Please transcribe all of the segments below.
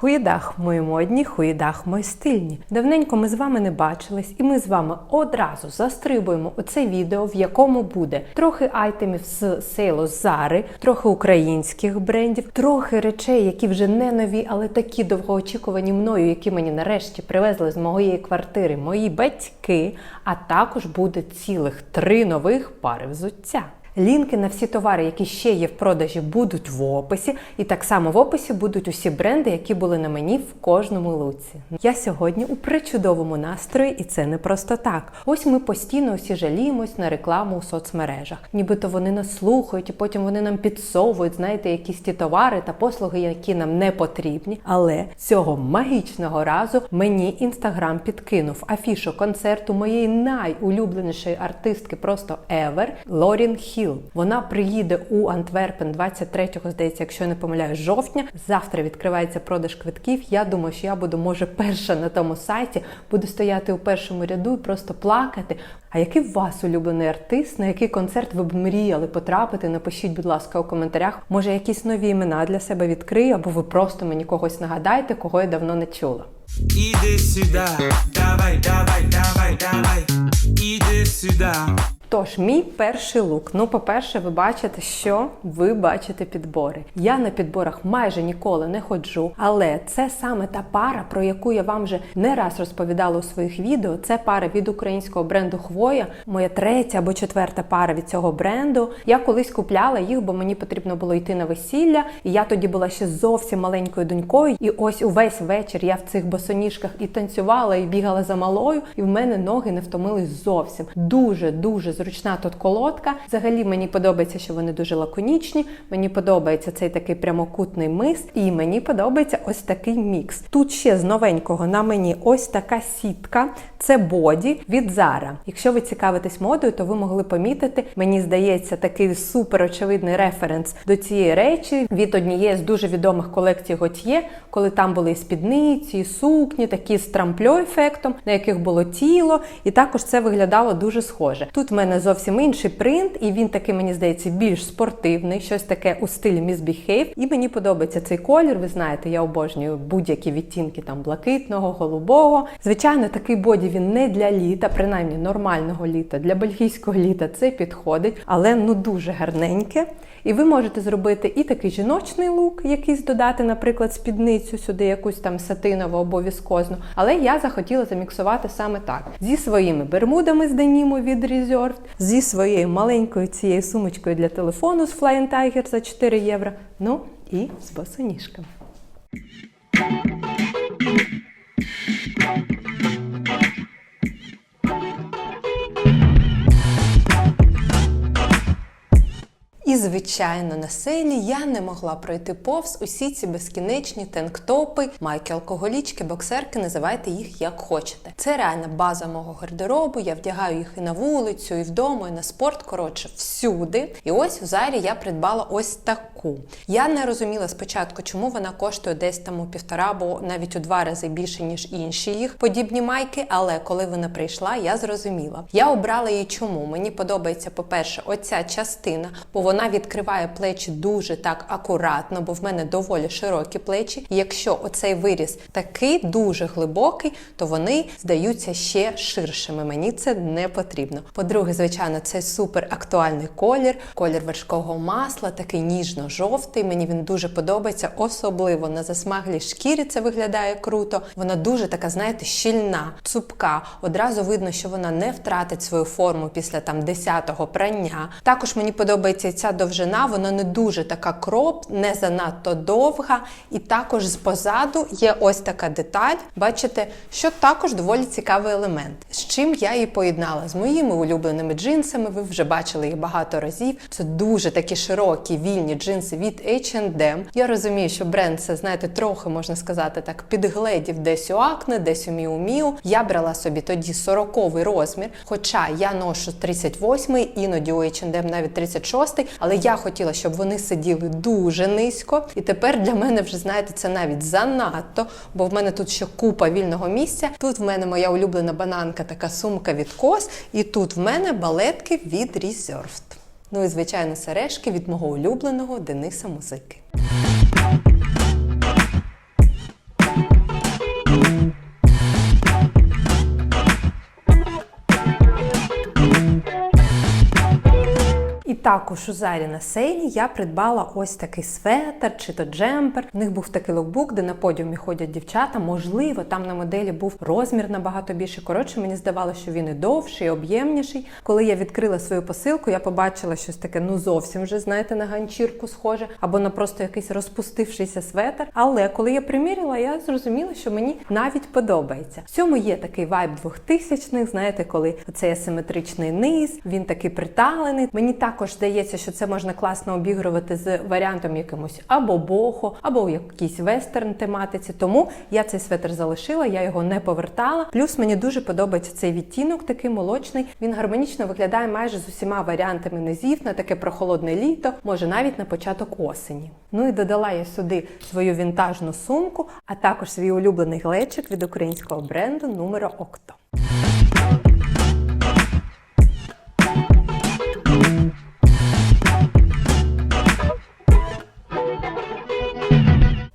Хуїдах мої модні, хуїдах мої стильні. Давненько ми з вами не бачились, і ми з вами одразу застрибуємо у це відео, в якому буде трохи айтемів з сейлу Зари, трохи українських брендів, трохи речей, які вже не нові, але такі довгоочікувані мною, які мені нарешті привезли з моєї квартири мої батьки. А також буде цілих три нових пари взуття. Лінки на всі товари, які ще є в продажі, будуть в описі, і так само в описі будуть усі бренди, які були на мені в кожному луці. Я сьогодні у причудовому настрої, і це не просто так. Ось ми постійно усі жаліємось на рекламу у соцмережах. Нібито вони нас слухають, і потім вони нам підсовують, знаєте, якісь ті товари та послуги, які нам не потрібні. Але цього магічного разу мені інстаграм підкинув афішу концерту моєї найулюбленішої артистки, просто ever, Лорін Хіл. Вона приїде у Антверпен 23-го, здається, якщо я не помиляюсь, жовтня. Завтра відкривається продаж квитків. Я думаю, що я буду, може, перша на тому сайті, буду стояти у першому ряду і просто плакати. А який у вас улюблений артист, на який концерт ви б мріяли потрапити? Напишіть, будь ласка, у коментарях. Може, якісь нові імена для себе відкрию, або ви просто мені когось нагадаєте, кого я давно не чула. Іди сюди, давай, давай, давай, давай, іди сюди. Тож, мій перший лук. Ну, по-перше, ви бачите, що ви бачите підбори. Я на підборах майже ніколи не ходжу, але це саме та пара, про яку я вам вже не раз розповідала у своїх відео. Це пара від українського бренду Хвоя. Моя третя або четверта пара від цього бренду. Я колись купляла їх, бо мені потрібно було йти на весілля. І я тоді була ще зовсім маленькою донькою. І ось увесь вечір я в цих босоніжках і танцювала, і бігала за малою, і в мене ноги не втомились зовсім. Дуже дуже зручна тут колодка. Взагалі мені подобається, що вони дуже лаконічні. Мені подобається цей такий прямокутний мис, і мені подобається ось такий мікс. Тут ще з новенького на мені ось така сітка. Це боді від Zara. Якщо ви цікавитесь модою, то ви могли помітити, мені здається, такий супер очевидний референс до цієї речі від однієї з дуже відомих колекцій Готьє, коли там були і спідниці, і сукні, такі з трампльо ефектом, на яких було тіло, і також це виглядало дуже схоже. Тут в мене зовсім інший принт, і він такий, мені здається, більш спортивний, щось таке у стилі Miss Behave. І мені подобається цей колір. Ви знаєте, я обожнюю будь-які відтінки там блакитного, голубого. Звичайно, такий боді він не для літа, принаймні нормального літа. Для бельгійського літа це підходить, але ну дуже гарненьке. І ви можете зробити і такий жіночний лук, якийсь додати, наприклад, спідницю сюди, якусь там сатинову або віскозну. Але я захотіла заміксувати саме так: зі своїми бермудами з деніму від Reserved, зі своєю маленькою цією сумочкою для телефону з Flying Tiger за 4 євро. Ну і з босоніжками. І, звичайно, на селі я не могла пройти повз усі ці безкінечні тенктопи, майки, алкоголічки, боксерки, називайте їх як хочете. Це реальна база мого гардеробу. Я вдягаю їх і на вулицю, і вдома, і на спорт. Коротше, всюди. І ось в зарі я придбала ось таку. Я не розуміла спочатку, чому вона коштує десь там у півтора або навіть у два рази більше, ніж інші їх подібні майки. Але коли вона прийшла, я зрозуміла. Я обрала її чому. Мені подобається, по-перше, оця частина, бо вона відкриває плечі дуже так акуратно, бо в мене доволі широкі плечі. Якщо оцей виріс такий дуже глибокий, то вони здаються ще ширшими. Мені це не потрібно. По-друге, звичайно, це супер актуальний колір, колір вершкового масла, такий ніжно-жовтий. Мені він дуже подобається, особливо на засмаглій шкірі це виглядає круто. Вона дуже така, знаєте, щільна, цупка. Одразу видно, що вона не втратить свою форму після там 10-го прання. Також мені подобається і ця довжина, вона не дуже така кроп, не занадто довга. І також позаду є ось така деталь. Бачите, що також доволі цікавий елемент. З чим я її поєднала з моїми улюбленими джинсами. Ви вже бачили їх багато разів. Це дуже такі широкі вільні джинси від H&M. Я розумію, що бренд це, знаєте, трохи можна сказати так, підгледів десь у Акне, десь у Miu. Я брала собі тоді 40-й розмір, хоча я ношу 38-й, іноді у H&M навіть 36-й, але я хотіла, щоб вони сиділи дуже низько. І тепер для мене вже знаєте, це навіть занадто, бо в мене тут ще купа вільного місця. Тут в мене моя улюблена бананка, така сумка від кос, і тут в мене балетки від Reserved. Ну і звичайно, сережки від мого улюбленого Дениса Музики. Також у зарі на сейлі я придбала ось такий светр чи то джемпер. В них був такий лукбук, де на подіумі ходять дівчата. Можливо, там на моделі був розмір набагато більший. Коротше, мені здавалося, що він і довший, і об'ємніший. Коли я відкрила свою посилку, я побачила щось таке, ну зовсім вже знаєте, на ганчірку схоже, або на просто якийсь розпустившийся светр. Але коли я приміряла, я зрозуміла, що мені навіть подобається. В цьому є такий вайб 2000-х, знаєте, коли цей асиметричний низ, він такий приталений. Мені також здається, що це можна класно обігрувати з варіантом якимось або бохо, або у якійсь вестерн тематиці. Тому я цей светр залишила, я його не повертала. Плюс мені дуже подобається цей відтінок, такий молочний. Він гармонічно виглядає майже з усіма варіантами низів на таке прохолодне літо, може навіть на початок осені. Ну і додала я сюди свою вінтажну сумку, а також свій улюблений глечик від українського бренду Numero Octo.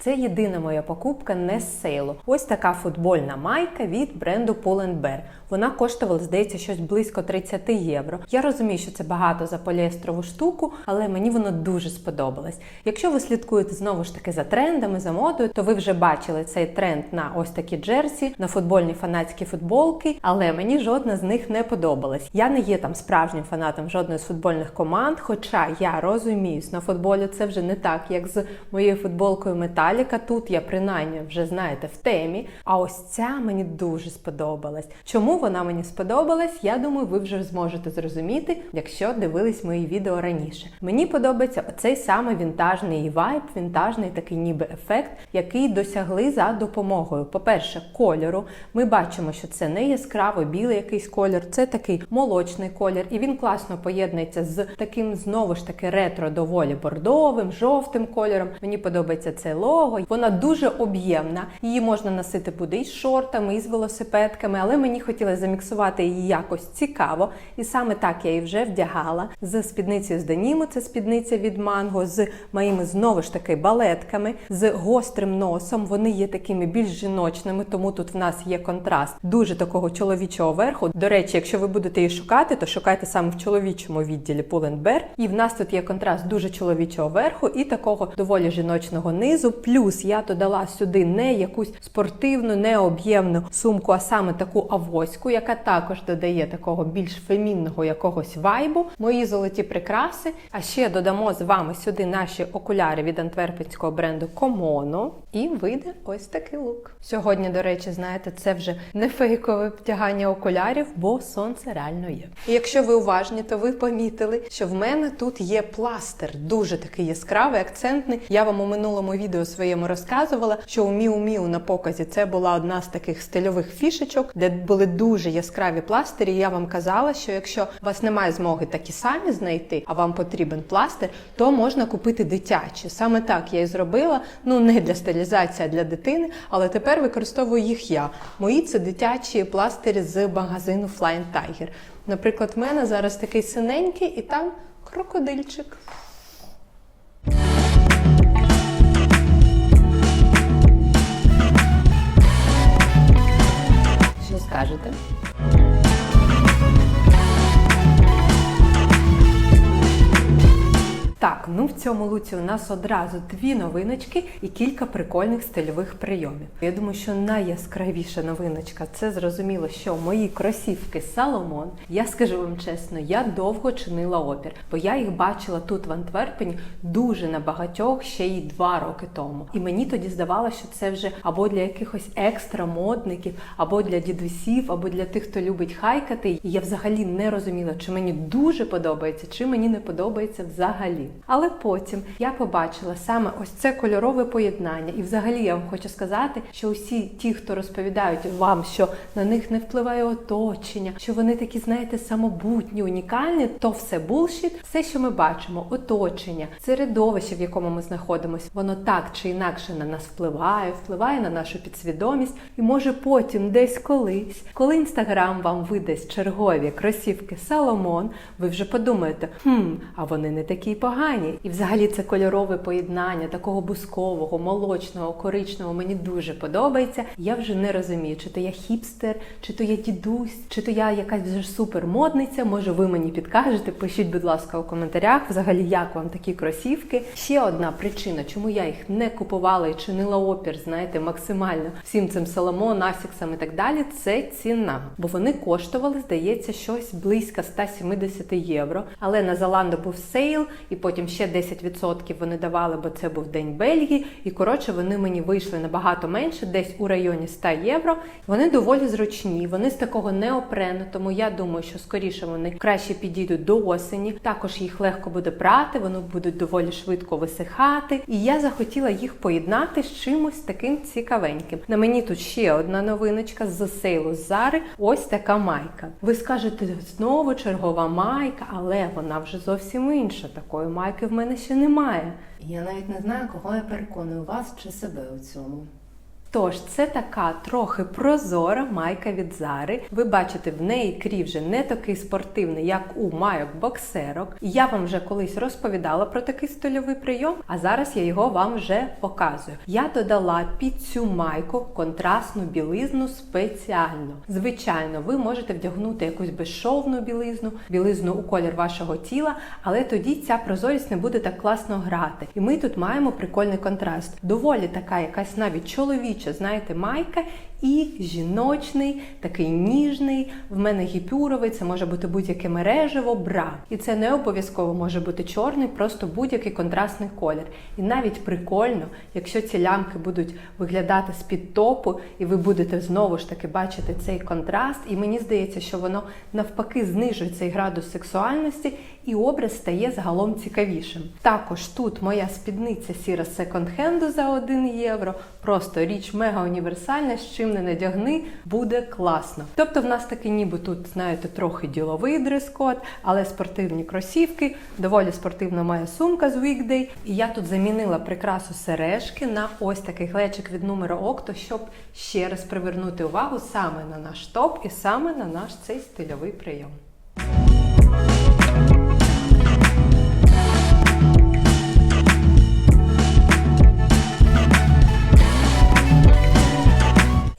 Це єдина моя покупка не з сейлу. Ось така футбольна майка від бренду Pull&Bear. Вона коштувала, здається, щось близько 30 євро. Я розумію, що це багато за поліестрову штуку, але мені воно дуже сподобалось. Якщо ви слідкуєте знову ж таки за трендами, за модою, то ви вже бачили цей тренд на ось такі джерсі, на футбольні фанатські футболки, але мені жодна з них не подобалась. Я не є там справжнім фанатом жодної з футбольних команд, хоча я розуміюсь, на футболі це вже не так, як з моєю футболкою Металіка. Тут я принаймні вже знаєте в темі. А ось ця мені дуже сподобалась. Чому вона мені сподобалась? Я думаю, ви вже зможете зрозуміти, якщо дивились мої відео раніше. Мені подобається оцей саме вінтажний вайб, вінтажний такий ніби ефект, який досягли за допомогою. По-перше, кольору. Ми бачимо, що це не яскраво білий якийсь колір, це такий молочний колір, і він класно поєднується з таким знову ж таки ретро доволі бордовим, жовтим кольором. Мені подобається це лого. Вона дуже об'ємна. Її можна носити буде і з шортами, і з велосипедками, але мені хотілося заміксувати її якось цікаво. І саме так я її вже вдягала з спідницею з деніму, це спідниця від манго, з моїми знову ж таки балетками, з гострим носом. Вони є такими більш жіночними, тому тут в нас є контраст дуже такого чоловічого верху. До речі, якщо ви будете її шукати, то шукайте саме в чоловічому відділі Pull&Bear. І в нас тут є контраст дуже чоловічого верху і такого доволі жіночного низу. Плюс я додала сюди не якусь спортивну, не об'ємну сумку, а саме таку авоську, яка також додає такого більш фемінного якогось вайбу. Мої золоті прикраси. А ще додамо з вами сюди наші окуляри від антверпенського бренду Комоно. І вийде ось такий лук. Сьогодні, до речі, знаєте, це вже не фейкове втягання окулярів, бо сонце реально є. І якщо ви уважні, то ви помітили, що в мене тут є пластир, дуже такий яскравий, акцентний. Я вам у минулому відео своєму розказувала, що у Міу Міу на показі це була одна з таких стильових фішечок, де були дуже яскраві пластирі. Я вам казала, що якщо у вас немає змоги такі самі знайти, а вам потрібен пластир, то можна купити дитячі. Саме так я і зробила. Ну не для стилізації, а для дитини, але тепер використовую їх я. Мої це дитячі пластирі з магазину Flying Tiger. Наприклад, в мене зараз такий синенький, і там крокодильчик. Що скажете? Так, ну в цьому луці у нас одразу дві новиночки і кілька прикольних стильових прийомів. Я думаю, що найяскравіша новиночка це зрозуміло, що мої кросівки Salomon. Я скажу вам чесно, я довго чинила опір, бо я їх бачила тут в Антверпені дуже на багатьох ще й два роки тому. І мені тоді здавалося, що це вже або для якихось екстра модників, або для дідусів, або для тих, хто любить хайкати. І я взагалі не розуміла, чи мені дуже подобається, чи мені не подобається взагалі. Але потім я побачила саме ось це кольорове поєднання. І взагалі я вам хочу сказати, що усі ті, хто розповідають вам, що на них не впливає оточення, що вони такі, знаєте, самобутні, унікальні, то все булшіт. Все, що ми бачимо, оточення, середовище, в якому ми знаходимося, воно так чи інакше на нас впливає, впливає на нашу підсвідомість, і може потім, десь колись, коли інстаграм вам видасть чергові кросівки Salomon, ви вже подумаєте, хм, а вони не такі й погані. І взагалі це кольорове поєднання такого бускового, молочного, коричневого мені дуже подобається. Я вже не розумію, чи то я хіпстер, чи то я дідусь, чи то я якась вже супермодниця. Може, ви мені підкажете? Пишіть, будь ласка, у коментарях. Взагалі, як вам такі кросівки? Ще одна причина, чому я їх не купувала і чинила опір, знаєте, максимально всім цим Соломон, Асіксам і так далі. Це ціна, бо вони коштували, здається, щось близько 170 євро. Але на Zalando був сейл, і потім ще 10% вони давали, бо це був день Бельгії. І коротше, вони мені вийшли набагато менше, десь у районі 100 євро. Вони доволі зручні, вони з такого неопрену, тому я думаю, що скоріше вони краще підійдуть до осені. Також їх легко буде прати, вони будуть доволі швидко висихати. І я захотіла їх поєднати з чимось таким цікавеньким. На мені тут ще одна новиночка з сейлу Зари. Ось така майка. Ви скажете, знову чергова майка, але вона вже зовсім інша. Такої майки в мене ще немає. Я навіть не знаю, кого я переконую вас чи себе у цьому. Тож, це така трохи прозора майка від Зари. Ви бачите, в неї крій вже не такий спортивний, як у майок боксерок. Я вам вже колись розповідала про такий стильовий прийом, а зараз я його вам вже показую. Я додала під цю майку контрастну білизну спеціально. Звичайно, ви можете вдягнути якусь безшовну білизну, білизну у колір вашого тіла, але тоді ця прозорість не буде так класно грати. І ми тут маємо прикольний контраст. Доволі така якась навіть чоловіча, знаєте, майка і жіночний, такий ніжний. В мене гіпюровий, це може бути будь-яке мережево, бра. І це не обов'язково може бути чорний, просто будь-який контрастний колір. І навіть прикольно, якщо ці лямки будуть виглядати з-під топу, і ви будете знову ж таки бачити цей контраст. І мені здається, що воно навпаки знижує цей градус сексуальності, і образ стає загалом цікавішим. Також тут моя спідниця сіра секонд-хенду за 1 євро. Просто річ мега універсальна, з чим не надягни, буде класно. Тобто, в нас таки ніби тут, знаєте, трохи діловий дрес-код, але спортивні кросівки, доволі спортивна моя сумка з Weekday. І я тут замінила прикрасу сережки на ось такий глечик від номера Окто, щоб ще раз привернути увагу саме на наш топ і саме на наш цей стильовий прийом.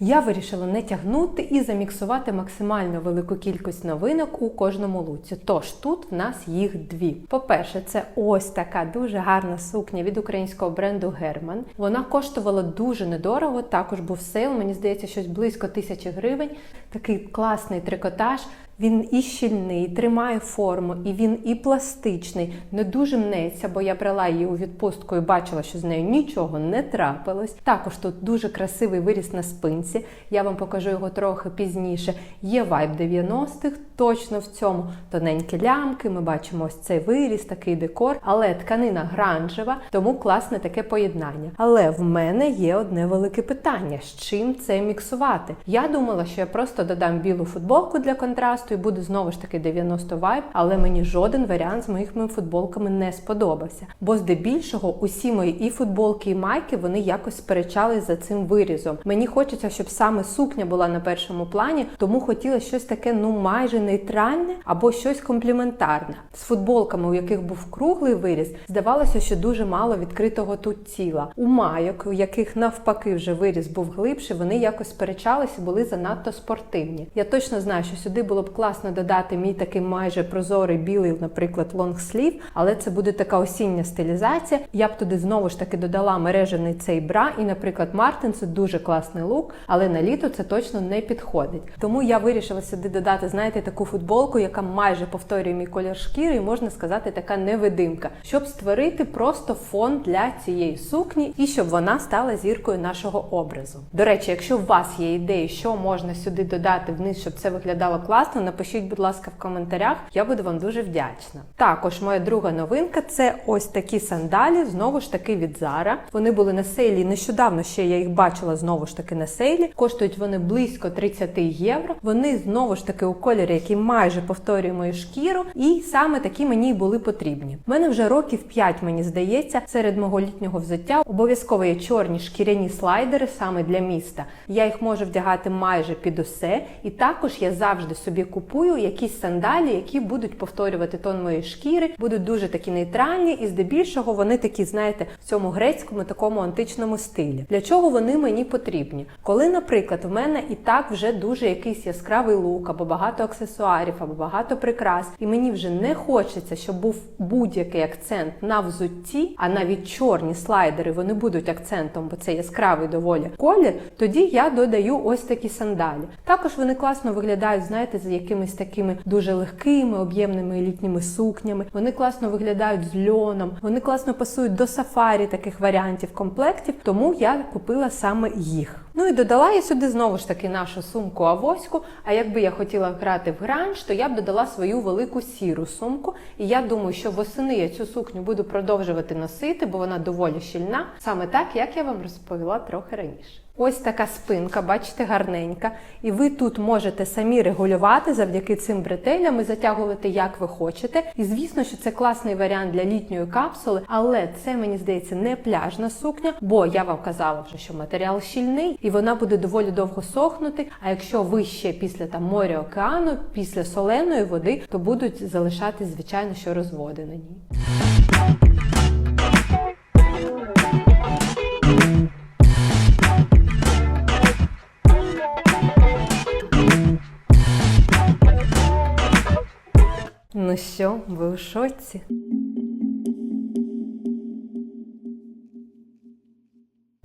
Я вирішила не тягнути і заміксувати максимально велику кількість новинок у кожному луці. Тож тут в нас їх дві. По-перше, це ось така дуже гарна сукня від українського бренду Герман. Вона коштувала дуже недорого. Також був сейл, мені здається, щось близько тисячі гривень. Такий класний трикотаж. Він і щільний, тримає форму, і він і пластичний, не дуже мнеться, бо я брала її у відпустку і бачила, що з нею нічого не трапилось. Також тут дуже красивий виріс на спинці. Я вам покажу його трохи пізніше. Є вайб 90-х, точно в цьому тоненькі лямки. Ми бачимо ось цей виріс, такий декор, але тканина гранжева, тому класне таке поєднання. Але в мене є одне велике питання: з чим це міксувати? Я думала, що я просто додам білу футболку для контрасту і буде знову ж таки 90 вайб, але мені жоден варіант з моїми футболками не сподобався. Бо здебільшого усі мої і футболки, і майки вони якось сперечались за цим вирізом. Мені хочеться, щоб саме сукня була на першому плані, тому хотіла щось таке, ну майже нейтральне або щось компліментарне. З футболками, у яких був круглий виріз, здавалося, що дуже мало відкритого тут тіла. У майок, у яких навпаки вже виріз був глибший, вони якось сперечалися були занадто спортивні. Я точно знаю, що сюди було б класно додати мій такий майже прозорий білий, наприклад, лонгслів, але це буде така осіння стилізація. Я б туди знову ж таки додала мережений цей бра, і, наприклад, Мартин це дуже класний лук, але на літо це точно не підходить. Тому я вирішила сюди додати, знаєте, таку футболку, яка майже повторює мій колір шкіри, і можна сказати, така невидимка, щоб створити просто фон для цієї сукні і щоб вона стала зіркою нашого образу. До речі, якщо у вас є ідеї, що можна сюди додати вниз, щоб це виглядало класно, напишіть, будь ласка, в коментарях. Я буду вам дуже вдячна. Також моя друга новинка це ось такі сандалі, знову ж таки від Zara. Вони були на сейлі. Нещодавно ще я їх бачила знову ж таки на сейлі. Коштують вони близько 30 євро. Вони знову ж таки у кольорі, який майже повторює мою шкіру, і саме такі мені й були потрібні. У мене вже років 5, мені здається, серед мого літнього взуття обов'язково є чорні шкіряні слайдери саме для міста. Я їх можу вдягати майже під усе, і також я завжди собі купую якісь сандалі, які будуть повторювати тон моєї шкіри, будуть дуже такі нейтральні, і здебільшого вони такі, знаєте, в цьому грецькому такому античному стилі. Для чого вони мені потрібні? Коли, наприклад, в мене і так вже дуже якийсь яскравий лук, або багато аксесуарів, або багато прикрас, і мені вже не хочеться, щоб був будь-який акцент на взутті, а навіть чорні слайдери вони будуть акцентом, бо це яскравий доволі колір. Тоді я додаю ось такі сандалі. Також вони класно виглядають, знаєте, з якимись такими дуже легкими, об'ємними літніми сукнями. Вони класно виглядають з льоном, вони класно пасують до сафарі таких варіантів комплектів, тому я купила саме їх. Ну і додала я сюди знову ж таки нашу сумку авоську. А якби я хотіла грати в гранж, то я б додала свою велику сіру сумку. І я думаю, що восени я цю сукню буду продовжувати носити, бо вона доволі щільна, саме так, як я вам розповіла трохи раніше. Ось така спинка, бачите, гарненька. І ви тут можете самі регулювати завдяки цим бретелям і затягувати як ви хочете. І звісно, що це класний варіант для літньої капсули, але це мені здається не пляжна сукня, бо я вам казала вже, що матеріал щільний і вона буде доволі довго сохнути. А якщо ви ще після там моря океану, після соленої води, то будуть залишатись, звичайно, що розводи на ній. Ну що, ви у шоці?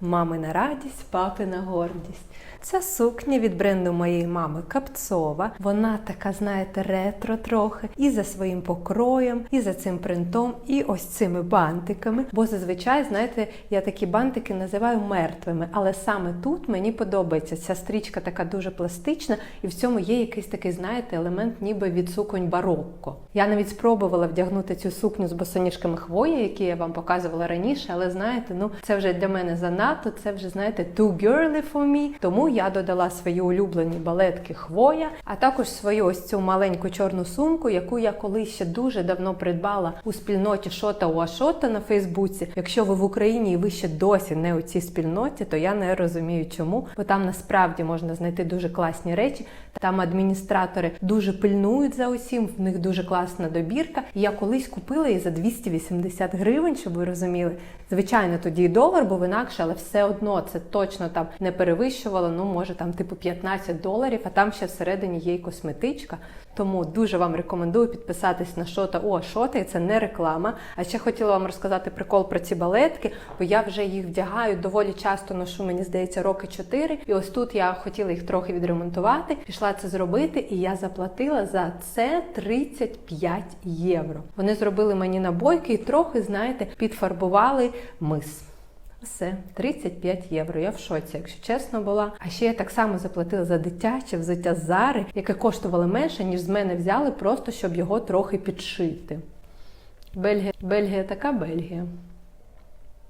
Мамина радість, папина гордість. Ця сукня від бренду моєї мами Капцова. Вона така, знаєте, ретро трохи, і за своїм покроєм, і за цим принтом, і ось цими бантиками. Бо зазвичай, знаєте, я такі бантики називаю мертвими. Але саме тут мені подобається ця стрічка така дуже пластична, і в цьому є якийсь такий, знаєте, елемент, ніби від суконь барокко. Я навіть спробувала вдягнути цю сукню з босоніжками хвої, які я вам показувала раніше, але знаєте, ну це вже для мене занадто, це вже знаєте, too girly for me. Тому я додала свої улюблені балетки хвоя, а також свою ось цю маленьку чорну сумку, яку я колись ще дуже давно придбала у спільноті Шота Уашота на Фейсбуці. Якщо ви в Україні і ви ще досі не у цій спільноті, то я не розумію, чому, бо там насправді можна знайти дуже класні речі. Там адміністратори дуже пильнують за усім, в них дуже класна добірка. Я колись купила її за 280 гривень, щоб ви розуміли. Звичайно, тоді і долар був інакше, але все одно це точно там не перевищувало. Ну, може, там типу 15 доларів, а там ще всередині є й косметичка. Тому дуже вам рекомендую підписатись на шота О, шота, і це не реклама. А ще хотіла вам розказати прикол про ці балетки, бо я вже їх вдягаю доволі часто ношу, мені здається, роки 4. І ось тут я хотіла їх трохи відремонтувати. Пішла це зробити, і я заплатила за це 35 євро. Вони зробили мені набойки і трохи, знаєте, підфарбували мис. Все, 35 євро. Я в шоці, якщо чесно була. А ще я так само заплатила за дитяче взуття Зари, яке коштувало менше, ніж з мене взяли, просто щоб його трохи підшити. Бельгія, Бельгія така Бельгія.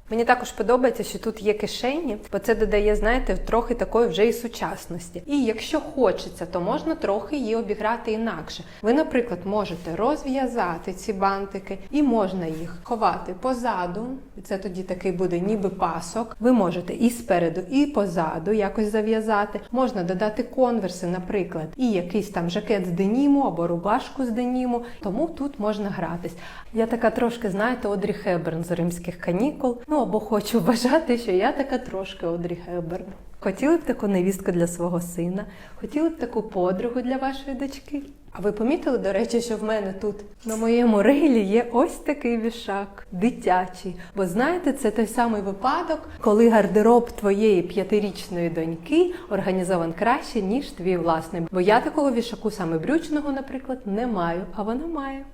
Мені також подобається, що тут є кишені, бо це додає, знаєте, трохи такої вже і сучасності. І якщо хочеться, то можна трохи її обіграти інакше. Ви, наприклад, можете розв'язати ці бантики, і можна їх ховати позаду. Це тоді такий буде ніби пасок. Ви можете і спереду, і позаду якось зав'язати. Можна додати конверси, наприклад, і якийсь там жакет з деніму або рубашку з деніму. Тому тут можна гратись. Я така трошки, знаєте, Одрі Хеберн з римських канікул. Ну або хочу вважати, що я така трошки Одрі Хеберн. Хотіли б таку невістку для свого сина, хотіли б таку подругу для вашої дочки. А ви помітили, до речі, що в мене тут на моєму рейлі є ось такий вішак, дитячий. Бо знаєте, це той самий випадок, коли гардероб твоєї п'ятирічної доньки організован краще, ніж твій власний. Бо я такого вішаку саме брючного, наприклад, не маю, а вона має.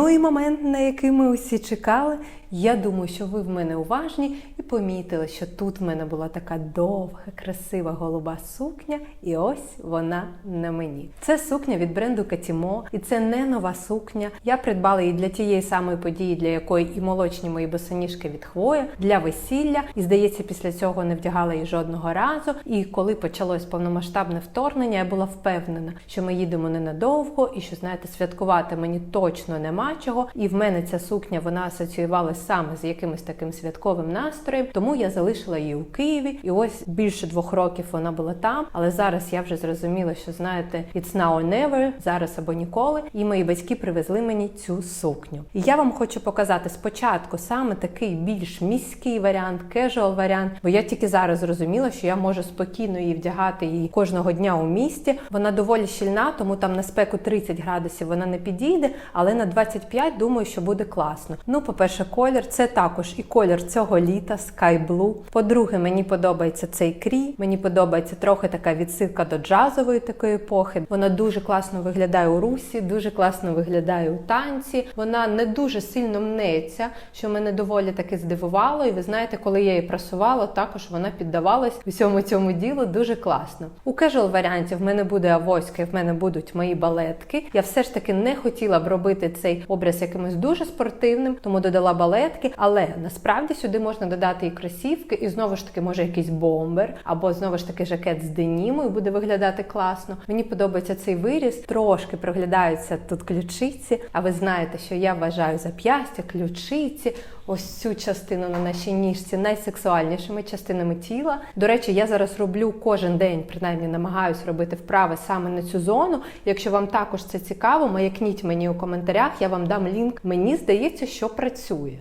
Ну і момент, на який ми усі чекали. Я думаю, що ви в мене уважні помітили, що тут в мене була така довга, красива голуба сукня, і ось вона на мені. Це сукня від бренду Катімо, і це не нова сукня. Я придбала її для тієї самої події, для якої і молочні мої босоніжки від хвоя, для весілля. І здається, після цього не вдягала її жодного разу. І коли почалось повномасштабне вторгнення, я була впевнена, що ми їдемо ненадовго, і що знаєте, святкувати мені точно нема чого. І в мене ця сукня вона асоціювалася саме з якимось таким святковим настроєм. Тому я залишила її у Києві. І ось більше двох років вона була там. Але зараз я вже зрозуміла, що знаєте, it's now or never, зараз або ніколи. І мої батьки привезли мені цю сукню. І я вам хочу показати спочатку саме такий більш міський варіант, кежуал варіант, бо я тільки зараз зрозуміла, що я можу спокійно її вдягати її кожного дня у місті. Вона доволі щільна, тому там на спеку 30 градусів вона не підійде, але на 25 думаю, що буде класно. Ну, по-перше, колір це також і колір цього літа Sky Blue. По-друге, мені подобається цей крій. Мені подобається трохи така відсилка до джазової такої епохи. Вона дуже класно виглядає у русі, дуже класно виглядає у танці. Вона не дуже сильно мнеться, що мене доволі таки здивувало. І ви знаєте, коли я її прасувала, також вона піддавалась усьому цьому ділу дуже класно. У кежуал варіанті в мене буде авоська, і в мене будуть мої балетки. Я все ж таки не хотіла б робити цей образ якимось дуже спортивним, тому додала балетки. Але насправді сюди можна додати і кросівки, і знову ж таки може якийсь бомбер, або знову ж таки жакет з деніму, буде виглядати класно. Мені подобається цей виріз, трошки проглядаються тут ключиці. А ви знаєте, що я вважаю зап'ястя, ключиці, ось цю частину на нашій ніжці найсексуальнішими частинами тіла. До речі, я зараз роблю кожен день, принаймні намагаюсь робити вправи саме на цю зону. Якщо вам також це цікаво, маякніть мені у коментарях, я вам дам лінк. Мені здається, що працює.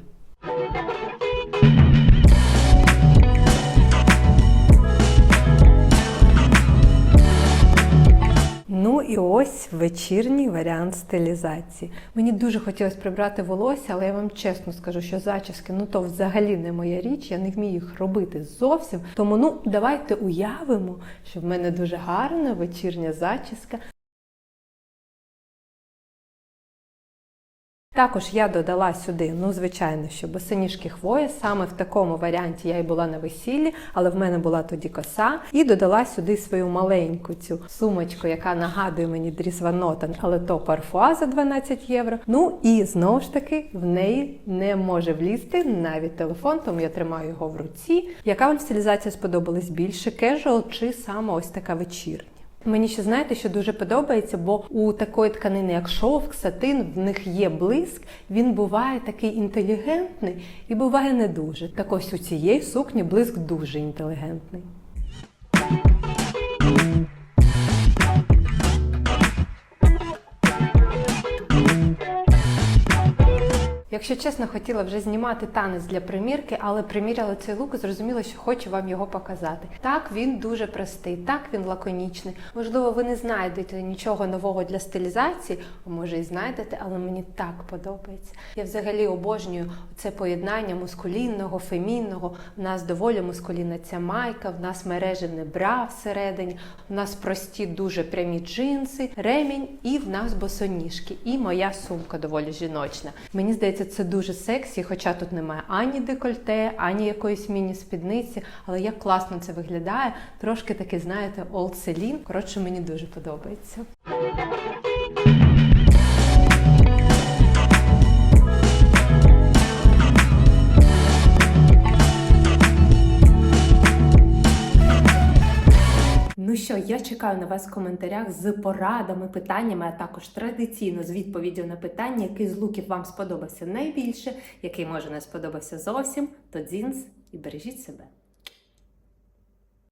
Ну і ось вечірній варіант стилізації. Мені дуже хотілося прибрати волосся, але я вам чесно скажу, що зачіски ну то взагалі не моя річ, я не вмію їх робити зовсім. Тому ну давайте уявимо, що в мене дуже гарна вечірня зачіска. Також я додала сюди, ну звичайно, що босоніжки хвоя. Саме в такому варіанті я і була на весіллі, але в мене була тоді коса. І додала сюди свою маленьку цю сумочку, яка нагадує мені Дріс Ван Нотен, але то парфуа за 12 євро. Ну і знову ж таки в неї не може влізти навіть телефон, тому я тримаю його в руці. Яка вам стилізація сподобалась більше? Кежуал чи саме ось така вечірня? Мені ще знаєте, що дуже подобається, бо у такої тканини, як шовк, сатин, в них є блиск. Він буває такий інтелігентний і буває не дуже. Так ось у цієї сукні блиск дуже інтелігентний. Якщо чесно, хотіла вже знімати танець для примірки, але приміряла цей лук і зрозуміла, що хочу вам його показати. Так, він дуже простий, так він лаконічний. Можливо, ви не знайдете нічого нового для стилізації, а може і знайдете, але мені так подобається. Я взагалі обожнюю це поєднання мускулінного, фемінного. У нас доволі мускулінна ця майка, в нас мережевне бра всередині, у нас прості дуже прямі джинси, ремінь, і в нас босоніжки. І моя сумка доволі жіночна. Мені здається, це дуже сексі, хоча тут немає ані декольте, ані якоїсь міні-спідниці, але як класно це виглядає. Трошки таки, знаєте, олд селін. Коротше, мені дуже подобається. Ну що, я чекаю на вас в коментарях з порадами, питаннями, а також традиційно з відповіддю на питання, який з луків вам сподобався найбільше, який може не сподобався зовсім. То дзінс і бережіть себе.